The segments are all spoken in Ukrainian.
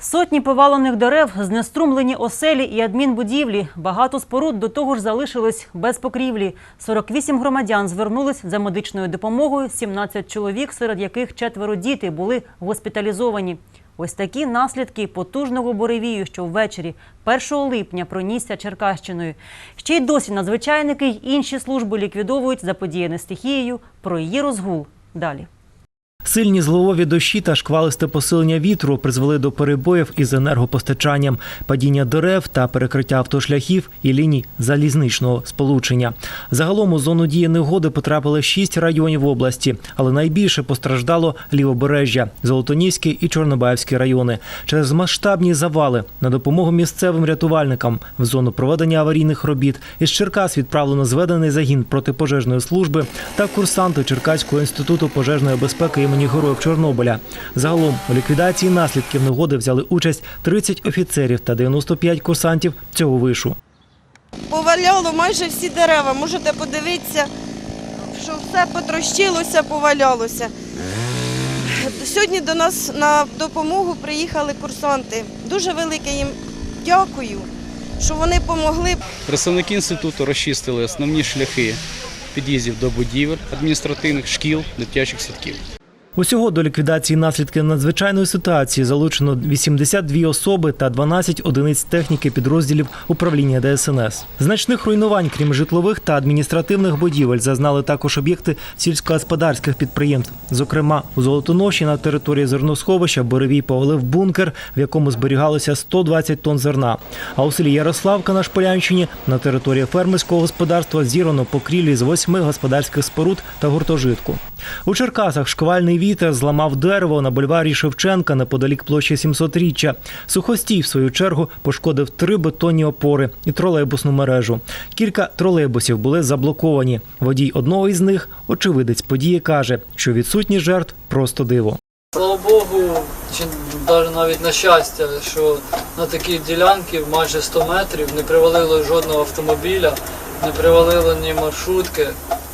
Сотні повалених дерев, знеструмлені оселі і адмінбудівлі. Багато споруд до того ж залишились без покрівлі. 48 громадян звернулись за медичною допомогою. 17 чоловік, серед яких четверо діти, були госпіталізовані. Ось такі наслідки потужного буревію, що ввечері 1 липня пронісся Черкащиною. Ще й досі надзвичайники й інші служби ліквідовують заподіяне стихією. Про її розгул далі. Сильні зловові дощі та шквалисте посилення вітру призвели до перебоїв із енергопостачанням, падіння дерев та перекриття автошляхів і ліній залізничного сполучення. Загалом у зону дії негоди потрапили шість районів області, але найбільше постраждало лівобережжя, Золотоніський і Чорнобаївський райони. Через масштабні завали на допомогу місцевим рятувальникам в зону проведення аварійних робіт із Черкас відправлено зведений загін протипожежної служби та курсанти Черкаського інституту пожежної безпеки імені Героїв Чорнобиля. Загалом у ліквідації наслідків негоди взяли участь 30 офіцерів та 95 курсантів цього вишу. Поваляло майже всі дерева. Можете подивитися, що все потрощилося, повалялося. Сьогодні до нас на допомогу приїхали курсанти. Дуже велике їм дякую, що вони допомогли. Представники інституту розчистили основні шляхи під'їздів до будівель, адміністративних шкіл, дитячих садків. Усього до ліквідації наслідків надзвичайної ситуації залучено 82 особи та 12 одиниць техніки підрозділів управління ДСНС. Значних руйнувань, крім житлових та адміністративних будівель, зазнали також об'єкти сільськогосподарських підприємств. Зокрема, у Золотоноші на території зерносховища Боревій повалив бункер, в якому зберігалося 120 тонн зерна. А у селі Ярославка на Шполянщині на території фермерського господарства зірвано покрівлі з восьми господарських споруд та гуртожитку. У Черкасах шквальний вітер зламав дерево на бульварі Шевченка неподалік площі 700-річчя. Сухостій, в свою чергу, пошкодив три бетонні опори і тролейбусну мережу. Кілька тролейбусів були заблоковані. Водій одного із них, очевидець події, каже, що відсутність жертв просто диво. Слава Богу, чи навіть на щастя, що на такій ділянці майже 100 метрів не привалило жодного автомобіля, не привалило ні маршрутки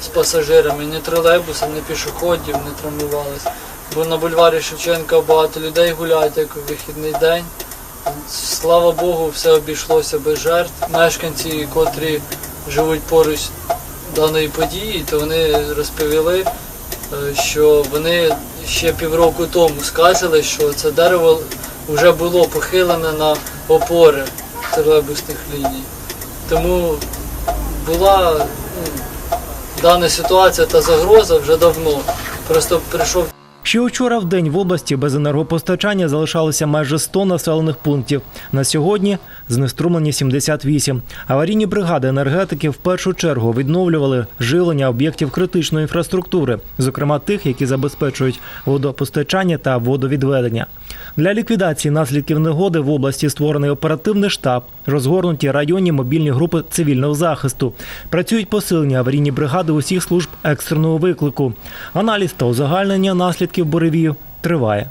з пасажирами, ні тролейбусів, ні пішоходів не травмувалися. Бо на бульварі Шевченка багато людей гуляють, як у вихідний день. Слава Богу, все обійшлося без жертв. Мешканці, котрі живуть поруч даної події, то вони розповіли, е, що вони ще півроку тому сказали, що це дерево вже було похилене на опори тролейбусних ліній. Тому була ну, дана ситуація та загроза вже давно. Просто прийшов Ще учора в день в області без енергопостачання залишалося майже 100 населених пунктів. На сьогодні знеструмлені 78. Аварійні бригади енергетики в першу чергу відновлювали живлення об'єктів критичної інфраструктури, зокрема тих, які забезпечують водопостачання та водовідведення. Для ліквідації наслідків негоди в області створений оперативний штаб, розгорнуті районні мобільні групи цивільного захисту. Працюють посилені аварійні бригади усіх служб екстреного виклику. Аналіз та узагальнення наслідків буревію триває.